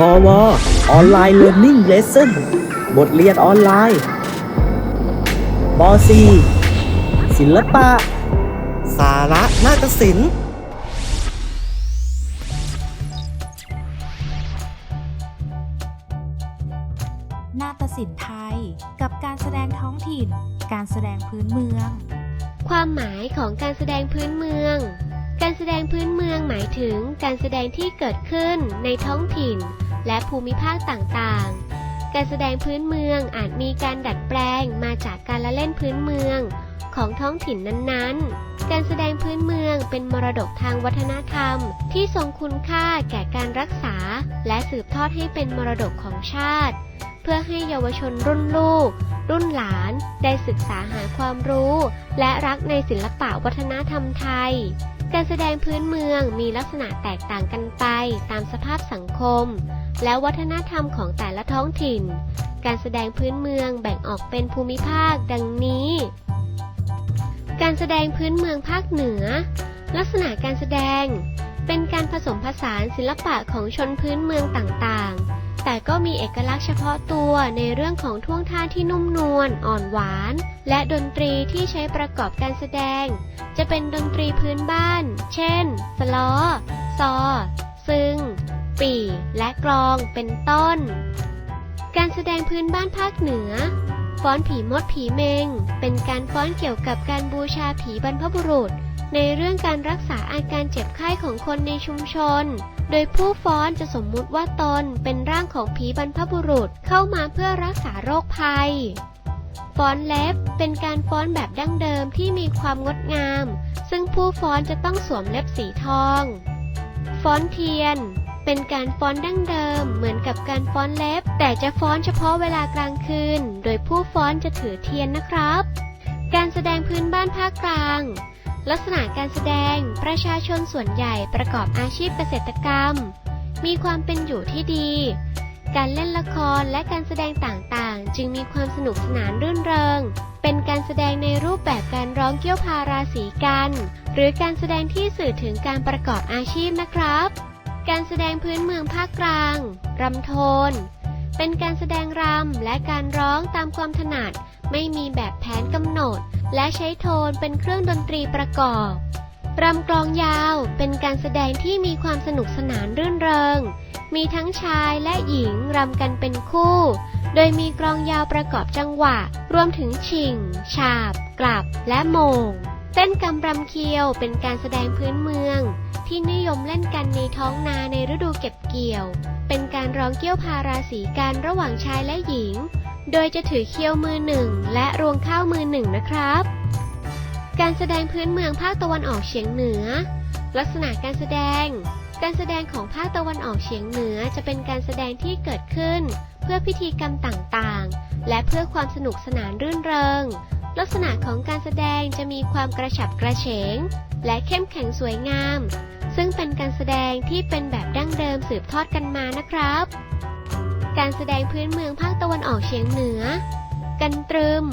พอวออนไลน์เรียน i ิ g งเลสเซ่นบทเรียนออนไลน์ป .4 ศิลปะ สาระนาฏศิลป์นาฏศิลป์ไทย กับการแสดงท้องถิ่น การแสดงพื้นเมือง ความหมายของการแสดงพื้นเมือง การแสดงพื้นเมืองหมายถึงการแสดงที่เกิดขึ้นในท้องถิ่น และภูมิภาคต่างๆ การแสดงพื้นเมืองอาจมีการดัดแปลงมาจากการละเล่นพื้นเมืองของท้องถิ่นนั้นๆ การแสดงพื้นเมืองเป็นมรดกทางวัฒนธรรม ที่ทรงคุณค่าแก่การรักษา และสืบทอดให้เป็นมรดกของชาติ เพื่อให้เยาวชนรุ่นลูก รุ่นหลาน ได้ศึกษาหาความรู้ และรักในศิลปะวัฒนธรรมไทย การแสดงพื้นเมืองมีลักษณะแตกต่างกันไปตามสภาพสังคม และวัฒนธรรมของแต่ละท้องถิ่น การแสดงพื้นเมืองแบ่งออกเป็นภูมิภาคดังนี้ การแสดงพื้นเมืองภาคเหนือ ลักษณะการแสดง เป็นการผสมผสานศิลปะของชนพื้นเมืองต่างๆ แต่ก็มีเอกลักษณ์เฉพาะตัวในเรื่องของท่วงท่าที่นุ่มนวลอ่อนหวาน และดนตรีที่ใช้ประกอบการแสดง จะเป็นดนตรีพื้นบ้าน เช่น สล้อซอ ซึงปี่ และกลองเป็นต้น การแสดงพื้นบ้านภาคเหนือฟ้อนผีมดผีเมง เป็นการฟ้อนเกี่ยวกับการบูชาผีบรรพบุรุษ ในเรื่องการรักษาอาการเจ็บไข้ของคนในชุมชน โดยผู้ฟ้อนจะสมมุติว่าตนเป็นร่างของผีบรรพบุรุษเข้ามาเพื่อรักษาโรคภัย ฟ้อนเล็บเป็นการฟ้อนแบบดั้งเดิมที่มีความงดงาม ซึ่งผู้ฟ้อนจะต้องสวมเล็บสีทอง ฟ้อนเทียน เป็นการฟ้อนดั้งเดิม เหมือนกับการฟ้อนเล็บ แต่จะฟ้อนเฉพาะเวลากลางคืน โดยผู้ฟ้อนจะถือเทียนนะครับ การแสดงพื้นบ้านภาคกลาง ลักษณะการแสดงประชาชนส่วนใหญ่ประกอบอาชีพเกษตรกรรม มีความเป็นอยู่ที่ดี การเล่นละครและการแสดงต่างๆ จึงมีความสนุกสนานรื่นเริง เป็นการแสดงในรูปแบบการร้องเกี่ยวพาราสีกัน หรือการแสดงที่สื่อถึงการประกอบอาชีพนะครับ การแสดงพื้นเมืองภาคกลางรำโทน เป็นการแสดงรำและการร้องตามความถนัด ไม่มีแบบแผนก และใช้โทนเป็นเครื่องดนตรีประกอบ รำกลองยาวเป็นการแสดงที่มีความสนุกสนานรื่นเริง มีทั้งชายและหญิงรำกันเป็นคู่ โดยมีกลองยาวประกอบจังหวะ รวมถึงชิง ฉาบ กลับ และโมง เต้นกำรำเคียวเป็นการแสดงพื้นเมือง ที่นิยมเล่นกันในท้องนาในฤดูเก็บเกี่ยว เป็นการร้องเกี้ยวพาราสีกันระหว่างชายและหญิง โดยจะถือเคี้ยวมือหนึ่งและรวงข้าวมือหนึ่งนะครับ การแสดงพื้นเมืองภาคตะวันออกเฉียงเหนือ ลักษณะการแสดง การแสดงของภาคตะวันออกเฉียงเหนือจะเป็นการแสดงที่เกิดขึ้น เพื่อพิธีกรรมต่างๆ และเพื่อความสนุกสนานรื่นเริง ลักษณะของการแสดงจะมีความกระฉับกระเฉง และเข้มแข็งสวยงาม ซึ่งเป็นการแสดงที่เป็นแบบดั้งเดิมสืบทอดกันมานะครับ การแสดงพื้นเมืองภาคตะวันออกเฉียงเหนือ กันตรึม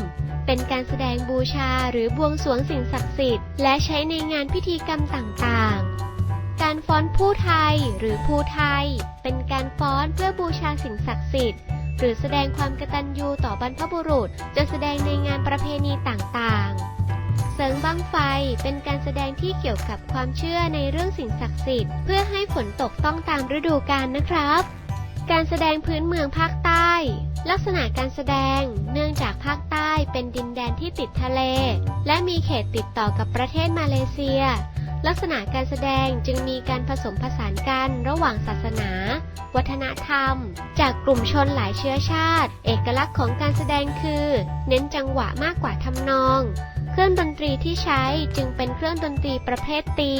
เป็นการแสดงบูชาหรือบวงสรวงสิ่งศักดิ์สิทธิ์ และใช้ในงานพิธีกรรมต่างๆ การฟ้อนผู้ไทยหรือภูไทย เป็นการฟ้อนเพื่อบูชาสิ่งศักดิ์สิทธิ์ หรือแสดงความกตัญญูต่อบรรพบุรุษ จะแสดงในงานประเพณีต่างๆเสริงบังไฟเป็นการแสดงที่เกี่ยวกับความเชื่อในเรื่องสิ่งศักดิ์สิทธิ์ เพื่อให้ฝนตกต้องตามฤดูกาลนะครับ การแสดงพื้นเมืองภาคใต้ ลักษณะการแสดงเนื่องจากภาคใต้เป็นดินแดนที่ติดทะเล และมีเขตติดต่อกับประเทศมาเลเซีย ลักษณะการแสดงจึงมีการผสมผสานกันระหว่างศาสนา วัฒนธรรม จากกลุ่มชนหลายเชื้อชาติ เอกลักษณ์ของการแสดงคือ เน้นจังหวะมากกว่าทำนอง เครื่องดนตรีที่ใช้จึงเป็นเครื่องดนตรีประเภทตี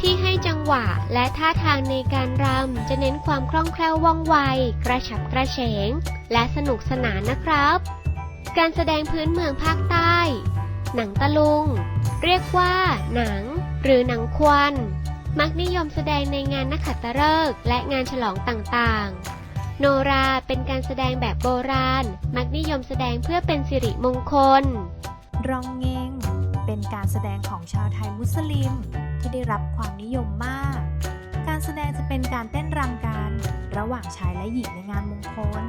ที่ให้จังหวะและท่าทางในการรำจะเน้นความคล่องแคล่วว่องไว กระฉับกระเฉง และสนุกสนานนะครับ การแสดงพื้นเมืองภาคใต้ หนังตะลุง เรียกว่า หนัง หรือหนังควัน มักนิยมแสดงในงานนักขัตฤกษ์และงานฉลองต่างๆโนราเป็นการแสดงแบบโบราณ มักนิยมแสดงเพื่อเป็นสิริมงคล รองเงง เป็นการแสดงของชาวไทยมุสลิม ที่ได้รับความนิยมมาก การแสดงจะเป็นการเต้นรำกัน ระหว่างชายและหญิงในงานมงคล